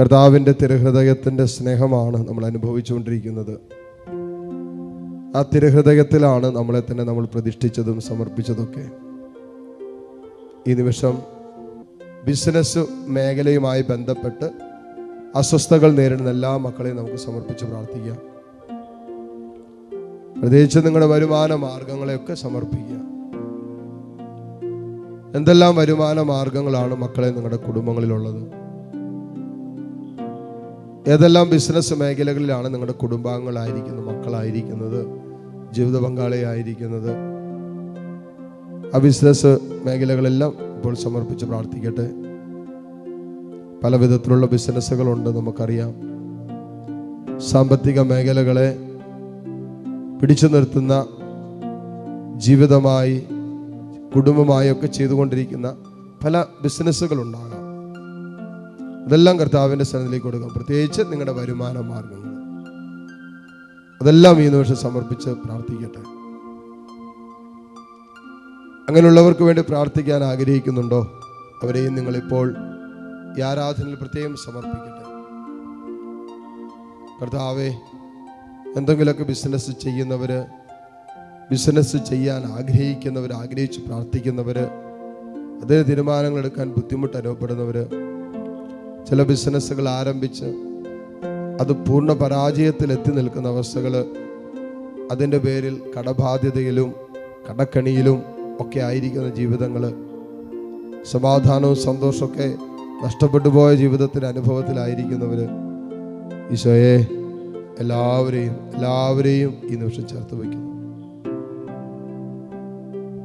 കർത്താവിന്റെ തിരുഹൃദയത്തിന്റെ സ്നേഹമാണ് നമ്മൾ അനുഭവിച്ചുകൊണ്ടിരിക്കുന്നത്. ആ തിരഹൃദയത്തിലാണ് നമ്മളെ തന്നെ നമ്മൾ പ്രതിഷ്ഠിച്ചതും സമർപ്പിച്ചതൊക്കെ. ഈ നിമിഷം ബിസിനസ് മേഖലയുമായി ബന്ധപ്പെട്ട് അസ്വസ്ഥകൾ നേരിടുന്ന എല്ലാ മക്കളെയും നമുക്ക് സമർപ്പിച്ച് പ്രാർത്ഥിക്കാം. പ്രത്യേകിച്ച് നിങ്ങളുടെ വരുമാന മാർഗങ്ങളെയൊക്കെ സമർപ്പിക്കുക എന്തെല്ലാം വരുമാന മാർഗങ്ങളാണ് മക്കളെ നിങ്ങളുടെ കുടുംബങ്ങളിലുള്ളത്? ഏതെല്ലാം ബിസിനസ് മേഖലകളിലാണ് നിങ്ങളുടെ കുടുംബാംഗങ്ങളായിരിക്കുന്നത് മക്കളായിരിക്കുന്നത് ജീവിത പങ്കാളിയായിരിക്കുന്നത്? ആ ബിസിനസ് മേഖലകളെല്ലാം ഇപ്പോൾ സമർപ്പിച്ച് പ്രാർത്ഥിക്കട്ടെ. പല വിധത്തിലുള്ള ബിസിനസ്സുകളുണ്ട് നമുക്കറിയാം. സാമ്പത്തിക മേഖലകളെ പിടിച്ചു നിർത്തുന്ന ജീവിതമായി കുടുംബമായി ഒക്കെ ചെയ്തുകൊണ്ടിരിക്കുന്ന പല ബിസിനസ്സുകൾ ഉണ്ടാകാം അതെല്ലാം കർത്താവിന്റെ സ്ഥലത്തിലേക്ക് കൊടുക്കാം. പ്രത്യേകിച്ച് നിങ്ങളുടെ വരുമാന മാർഗങ്ങൾ. അതെല്ലാം ഈ നിമിഷം സമർപ്പിച്ച് പ്രാർത്ഥിക്കട്ടെ. അങ്ങനെയുള്ളവർക്ക് വേണ്ടി പ്രാർത്ഥിക്കാൻ ആഗ്രഹിക്കുന്നുണ്ടോ? അവരെയും നിങ്ങളിപ്പോൾ ഈ ആരാധനയിൽ പ്രത്യേകം സമർപ്പിക്കട്ടെ. കർത്താവേ എന്തെങ്കിലുമൊക്കെ ബിസിനസ് ചെയ്യുന്നവർ ബിസിനസ് ചെയ്യാൻ ആഗ്രഹിക്കുന്നവർ ആഗ്രഹിച്ച് പ്രാർത്ഥിക്കുന്നവർ അതേ തീരുമാനങ്ങൾ എടുക്കാൻ ബുദ്ധിമുട്ട് അനുഭവപ്പെടുന്നവർ ചില ബിസിനസ്സുകൾ ആരംഭിച്ച് അത് പൂർണ പരാജയത്തിൽ എത്തി നിൽക്കുന്ന അവസ്ഥകൾ അതിന്റെ പേരിൽ കടബാധ്യതയിലും കടക്കണിയിലും ഒക്കെ ആയിരിക്കുന്ന ജീവിതങ്ങൾ സമാധാനവും സന്തോഷമൊക്കെ നഷ്ടപ്പെട്ടു പോയ ജീവിതത്തിന്റെ അനുഭവത്തിലായിരിക്കുന്നവർ ഈശോയെ എല്ലാവരെയും എല്ലാവരെയും ഈ നിമിഷം ചേർത്ത് വയ്ക്കുന്നു.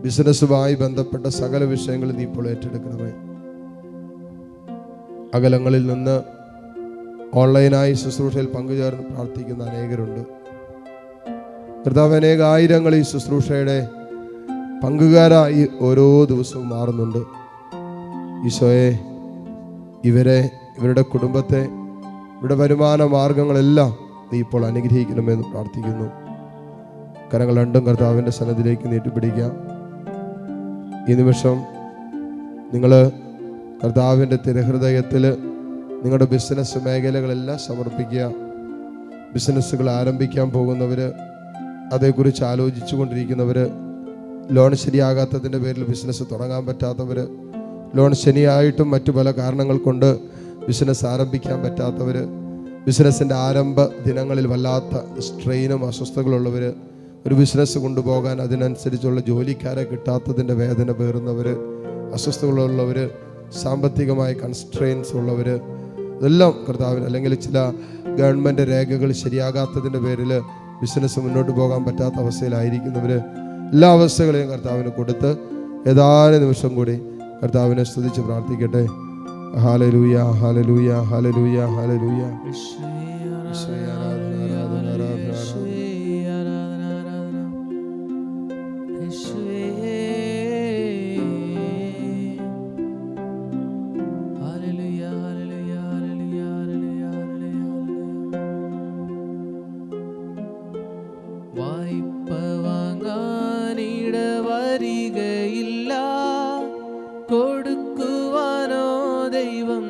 ബിസിനസ്സുമായി ബന്ധപ്പെട്ട സകല വിഷയങ്ങളും നീ ഇപ്പോൾ ഏറ്റെടുക്കണമേ. അകലങ്ങളിൽ നിന്ന് ഓൺലൈനായി ശുശ്രൂഷയിൽ പങ്കുചേർന്ന് പ്രാർത്ഥിക്കുന്ന അനേകരുണ്ട്. കർത്താവ് അനേകായിരങ്ങൾ ഈ ശുശ്രൂഷയുടെ പങ്കുകാരായി ഓരോ ദിവസവും മാറുന്നുണ്ട്. ഈശോയെ ഇവരെ ഇവരുടെ കുടുംബത്തെ ഇവരുടെ വരുമാന മാർഗങ്ങളെല്ലാം നീ ഇപ്പോൾ അനുഗ്രഹിക്കണമെന്ന് പ്രാർത്ഥിക്കുന്നു. കരങ്ങൾ രണ്ടും കർത്താവിന്റെ സന്നദ്ധിലേക്ക് നീട്ടിപ്പിടിക്കാം. ഈ നിമിഷം നിങ്ങൾ കർത്താവിന്റെ തിരഹൃദയത്തിൽ നിങ്ങളുടെ ബിസിനസ് മേഖലകളെല്ലാം സമർപ്പിക്കുക. ബിസിനസ്സുകൾ ആരംഭിക്കാൻ പോകുന്നവർ അതേക്കുറിച്ച് ആലോചിച്ചു കൊണ്ടിരിക്കുന്നവർ ലോൺ ശരിയാകാത്തതിന്റെ പേരിൽ ബിസിനസ് തുടങ്ങാൻ പറ്റാത്തവർ ലോൺ ശനിയായിട്ടും മറ്റു പല കാരണങ്ങൾ കൊണ്ട് ബിസിനസ് ആരംഭിക്കാൻ പറ്റാത്തവർ ബിസിനസ്സിന്റെ ആരംഭ ദിനങ്ങളിൽ വല്ലാത്ത സ്ട്രെയിനും അസ്വസ്ഥതകളുള്ളവർ ഒരു ബിസിനസ് കൊണ്ടുപോകാൻ അതിനനുസരിച്ചുള്ള ജോലിക്കാരെ കിട്ടാത്തതിന്റെ വേദന പേറുന്നവർ അസ്വസ്ഥതകളുള്ളവർ സാമ്പത്തികമായ കൺസ്ട്രെയിൻസ് ഉള്ളവർ ഇതെല്ലാം കർത്താവിന് അല്ലെങ്കിൽ ചില ഗവൺമെന്റ് രേഖകൾ ശരിയാകാത്തതിന്റെ പേരിൽ ബിസിനസ് മുന്നോട്ട് പോകാൻ പറ്റാത്ത അവസ്ഥയിലായിരിക്കുന്നവർ എല്ലാ അവസ്ഥകളെയും കർത്താവിന് കൊടുത്ത് ഏതാനും നിമിഷം കൂടി കർത്താവിനെ സ്തുതിച്ച് പ്രാർത്ഥിക്കട്ടെ. ഹാലലൂയ ഹാലലൂയ ഹാലലൂയ ഹാലലൂയ ആരാധന,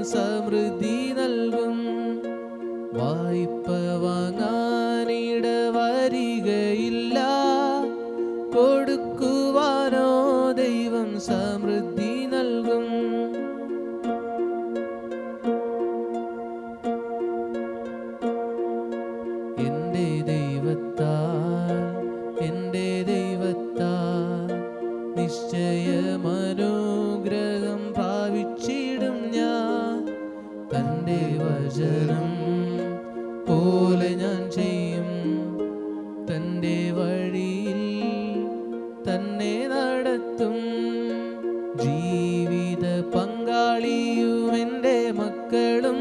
സമൃദ്ധി തന്റെ വചനം പോലെ ഞാൻ ചെയ്യും. തന്റെ വഴിയിൽ തന്നെ നടത്തും. ജീവിത പങ്കാളിയും എന്റെ മക്കളും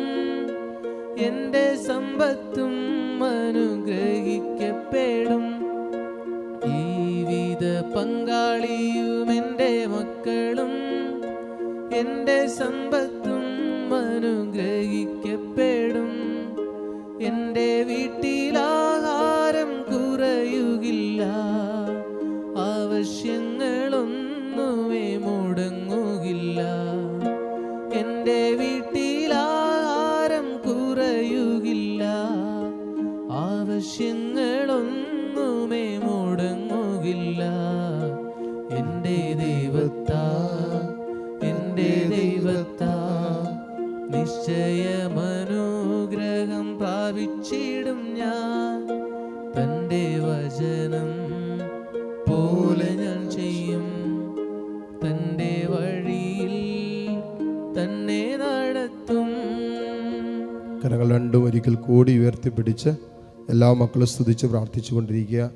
എന്റെ സമ്പത്തും അനുഗ്രഹിക്കപ്പെടും. ജീവിത പങ്കാളിയും എന്റെ മക്കളും എന്റെ സമ്പത്തും അനുഗ്രഹിക്കപ്പെടും. എന്റെ വീട്ടിൽ ആഹാരം കുറയുകില്ല. ആവശ്യങ്ങളൊന്നുമേ മുടങ്ങുകില്ല. എന്റെ വീട്ടിൽ ആഹാരം കുറയുകില്ല. ആവശ്യങ്ങളൊന്നുമേ മുടങ്ങുകില്ല. എന്റെ ദൈവത്താ എന്റെ ദൈവത്ത. നിശ്ചയമനുഗ്രഹം പ്രാപിച്ചിടും ഞാൻ. തന്റെ വചനം പോലെ ഞാൻ ചെയ്യും. തന്റെ വഴിയിൽ തന്നെ നടത്തും. കരങ്ങൾ രണ്ടും ഒരിക്കൽ കൂടി ഉയർത്തിപ്പിടിച്ച് എല്ലാ മക്കളും സ്തുതിച്ച് പ്രാർത്ഥിച്ചു കൊണ്ടിരിക്കുക.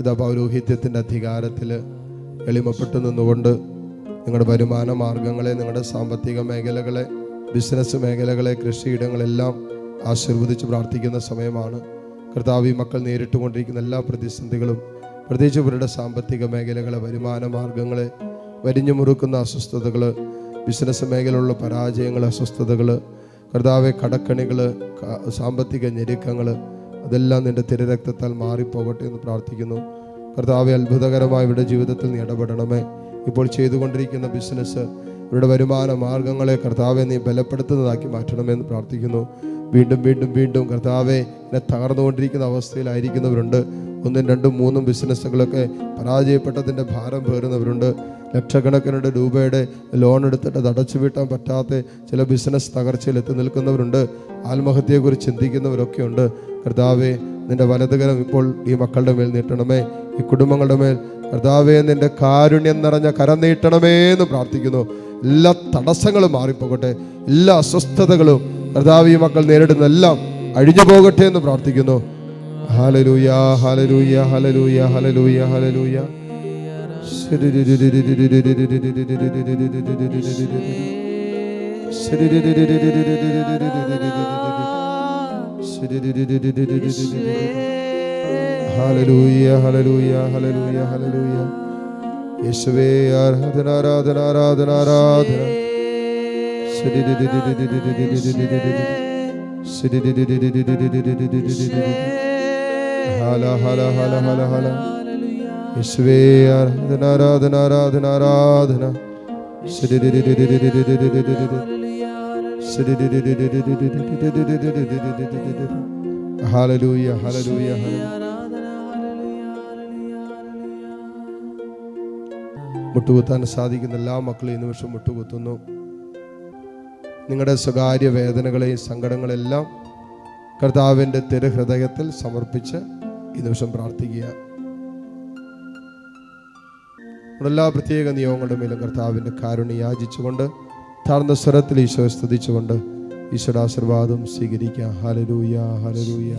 ഇതാ പൗരോഹിത്യത്തിന്റെ അധികാരത്തിൽ എളിമപ്പെട്ടു നിന്നുകൊണ്ട് നിങ്ങളുടെ വരുമാന മാർഗങ്ങളെ നിങ്ങളുടെ സാമ്പത്തിക മേഖലകളെ ബിസിനസ് മേഖലകളെ കൃഷിയിടങ്ങളെല്ലാം ആശീർവദിച്ച് പ്രാർത്ഥിക്കുന്ന സമയമാണ്. കർത്താവ് ഈ മക്കൾ നേരിട്ടുകൊണ്ടിരിക്കുന്ന എല്ലാ പ്രതിസന്ധികളും പ്രത്യേകിച്ച് ഇവരുടെ സാമ്പത്തിക മേഖലകളെ വരുമാന മാർഗങ്ങളെ വരിഞ്ഞു മുറുക്കുന്ന അസ്വസ്ഥതകൾ ബിസിനസ് മേഖലയിലുള്ള പരാജയങ്ങൾ അസ്വസ്ഥതകൾ കർത്താവെ കടക്കണികൾ സാമ്പത്തിക ഞെരുക്കങ്ങൾ അതെല്ലാം നിന്റെ തിരരക്തത്താൽ മാറിപ്പോകട്ടെ എന്ന് പ്രാർത്ഥിക്കുന്നു. കർത്താവെ അത്ഭുതകരമായ ഇവരുടെ ജീവിതത്തിൽ നീ ഇടപെടണമേ. ഇപ്പോൾ ചെയ്തുകൊണ്ടിരിക്കുന്ന ബിസിനസ് ഇവരുടെ വരുമാന മാർഗങ്ങളെ കർത്താവെ നീ ബലപ്പെടുത്തുന്നതാക്കി മാറ്റണമെന്ന് പ്രാർത്ഥിക്കുന്നു. വീണ്ടും വീണ്ടും വീണ്ടും കർത്താവെ എന്നെ തകർന്നുകൊണ്ടിരിക്കുന്ന അവസ്ഥയിലായിരിക്കുന്നവരുണ്ട്. ഒന്നും രണ്ടും മൂന്നും ബിസിനസ്സുകളൊക്കെ പരാജയപ്പെട്ടതിന്റെ ഭാരം പേറുന്നവരുണ്ട്. ലക്ഷക്കണക്കിന് രൂപയുടെ ലോൺ എടുത്തിട്ട് അടച്ചു വീട്ടാൻ പറ്റാത്ത ചില ബിസിനസ് തകർച്ചയിൽ എത്തി നിൽക്കുന്നവരുണ്ട്. ആത്മഹത്യയെക്കുറിച്ച് ചിന്തിക്കുന്നവരൊക്കെ ഉണ്ട് കർത്താവെ നിന്റെ വലതുകരം ഇപ്പോൾ ഈ മക്കളുടെ മേൽ നീട്ടണമേ. ഈ കുടുംബങ്ങളുടെ മേൽ കർത്താവെ നിന്റെ കാരുണ്യം നിറഞ്ഞ കരം നീട്ടണമേ എന്ന് പ്രാർത്ഥിക്കുന്നു. എല്ലാ തടസ്സങ്ങളും മാറിപ്പോകട്ടെ. എല്ലാ അസ്വസ്ഥതകളും കർത്താവ് മക്കൾ നേരിടുന്ന എല്ലാം അഴിഞ്ഞു പോകട്ടെ എന്ന് പ്രാർത്ഥിക്കുന്നു. ഹലലൂയ ഹലലൂയ ഹലലൂയ ഹലലൂയ ഹലലൂയ ഹല്ലേലൂയ ഹല്ലേലൂയ ഹല്ലേലൂയ ഹല്ലേലൂയ. യേശുവേ ആരാധന ആരാധന ആരാധന ആരാധന ഹല ഹല ഹല ഹല ഹല യേശുവേ ആരാധന ആരാധന ആരാധന ആരാധന ഹല്ലേലൂയ ഹല്ലേലൂയ ഹല്ലേലൂയ മുട്ടുകുത്താൻ സാധിക്കുന്ന എല്ലാ മക്കളും ഈ നിമിഷം മുട്ടുകുത്തുന്നു. നിങ്ങളുടെ സ്വകാര്യ വേദനകളെയും സങ്കടങ്ങളെല്ലാം കർത്താവിന്റെ തിരുഹൃദയത്തിൽ സമർപ്പിച്ച് ഈ നിമിഷം പ്രാർത്ഥിക്കുക. എല്ലാ പ്രത്യേക നിയമങ്ങളുടെ മേലും കർത്താവിന്റെ കാരുണ്യം യാചിച്ചുകൊണ്ട് താഴ്ന്ന സ്വരത്തിൽ ഈശോ സ്തുതിച്ചുകൊണ്ട് ഈശോയുടെ ആശീർവാദം സ്വീകരിക്കുക ഹലരൂയ ഹലരൂയ